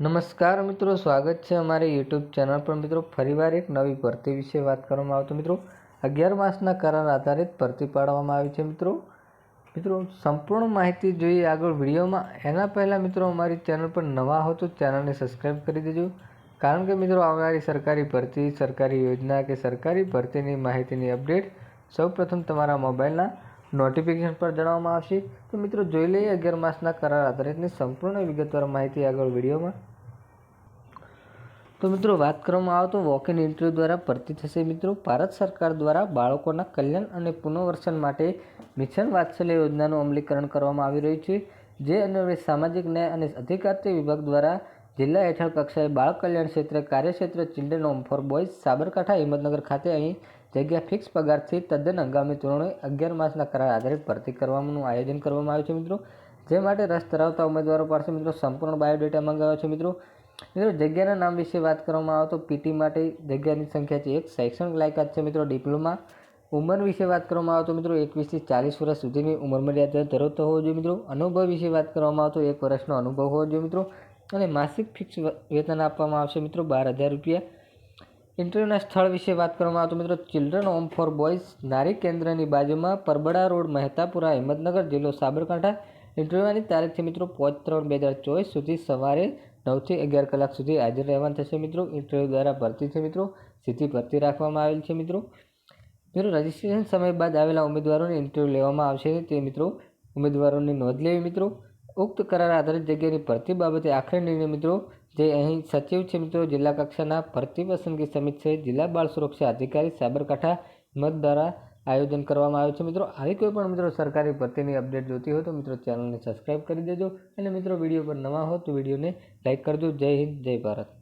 નમસ્કાર મિત્રો, સ્વાગત છે અમારી યુટ્યુબ ચેનલ પર. મિત્રો, ફરીવાર એક નવી ભરતી વિશે વાત કરવામાં આવતો મિત્રો, અગિયાર માસના કરાર આધારિત ભરતી પાડવામાં આવી છે. મિત્રો મિત્રો, સંપૂર્ણ માહિતી જોઈએ આગળ વિડીયોમાં. એના પહેલાં મિત્રો, અમારી ચેનલ પર નવા હો તો ચેનલને સબસ્ક્રાઈબ કરી દેજો. કારણ કે મિત્રો, આવનારી સરકારી ભરતી, સરકારી યોજના કે સરકારી ભરતીની માહિતીની અપડેટ સૌપ્રથમ તમારા મોબાઈલના નોટિફિકેશન પર જણાવવામાં આવશે. તો મિત્રો, જોઈ લઈએ અગિયાર માસના કરાર આધારિતની સંપૂર્ણ વિગતવાર માહિતી આગળ વિડીયોમાં. તો મિત્રો, વાત કરવામાં આવે તો વોક ઇન ઇન્ટરવ્યૂ દ્વારા ભરતી થશે. મિત્રો, ભારત સરકાર દ્વારા બાળકોના કલ્યાણ અને પુનઃવર્સન માટે મિશન વાત્સલ્ય યોજનાનું અમલીકરણ કરવામાં આવી રહ્યું છે. જે અન્વયે સામાજિક ન્યાય અને અધિકારિતા વિભાગ દ્વારા જિલ્લા હેઠળ કક્ષાએ બાળ કલ્યાણ ક્ષેત્રે કાર્યક્ષેત્ર children home for boys Sabarkantha, Himmatnagar ખાતે અહીં જગ્યા ફિક્સ પગારથી તદ્દન હંગામી ધોરણે અગિયાર માસના કરાર આધારિત ભરતી કરવાનું આયોજન કરવામાં આવ્યું છે મિત્રો. જે માટે રસ ધરાવતા ઉમેદવારો પાસે મિત્રો સંપૂર્ણ બાયોડેટા મંગાવ્યો છે મિત્રો. મિત્રો, જગ્યાના નામ વિશે વાત કરવામાં આવે તો પીટી માટે જગ્યાની સંખ્યા છે એક, શૈક્ષણિક લાયકાત છે મિત્રો, ડિપ્લોમા. ઉંમર વિશે વાત કરવામાં આવે તો મિત્રો એકવીસથી ચાલીસ વર્ષ સુધીની ઉંમર મર્યાદા ધરાવતો હોવો જોઈએ મિત્રો. અનુભવ વિશે વાત કરવામાં આવે તો એક વર્ષનો અનુભવ હોવો જોઈએ મિત્રો. અને માસિક ફિક્સ વેતન આપવામાં આવશે મિત્રો બાર હજાર રૂપિયા. ઇન્ટરવ્યૂના સ્થળ વિશે વાત કરવામાં આવે મિત્રો ચિલ્ડ્રન હોમ ફોર બોયઝ નારી કેન્દ્રની બાજુમાં પરબડા રોડ, મહેતાપુરા હિંમતનગર જિલ્લો સાબરકાંઠા ઇન્ટરવ્યૂની તારીખથી મિત્રો પાંચ ત્રણ બે હજાર ચોવીસ સુધી સવારે નવથી અગિયાર કલાક સુધી હાજર રહેવાનું થશે મિત્રો. ઇન્ટરવ્યૂ દ્વારા ભરતી છે મિત્રો. સીધી ભરતી રાખવામાં આવેલ છે મિત્રો. મિત્રો રજિસ્ટ્રેશન સમય બાદ આવેલા ઉમેદવારોને ઇન્ટરવ્યૂ લેવામાં આવશે તે મિત્રો ઉમેદવારોની નોંધ લેવી મિત્રો. ઉક્ત કરાર આધારિત જગ્યાની ભરતી બાબતે આખરી નિર્ણય મિત્રો જે અહીં સચિવ છે મિત્રો, જિલ્લા કક્ષાના ભરતી પસંદગી સમિતિ છે. જિલ્લા બાળ સુરક્ષા અધિકારી સાબરકાંઠા મત દ્વારા આયોજન કરવામાં આવ્યું છે. મિત્રો, આવી કોઈ પણ મિત્રો સરકારી ભરતીની અપડેટ જોતી હોય તો મિત્રો ચેનલને સબસ્ક્રાઈબ કરી દેજો અને મિત્રો વીડિયો પર નવા હો તો વિડીયોને લાઇક કરજો. જય હિન્દ, જય ભારત.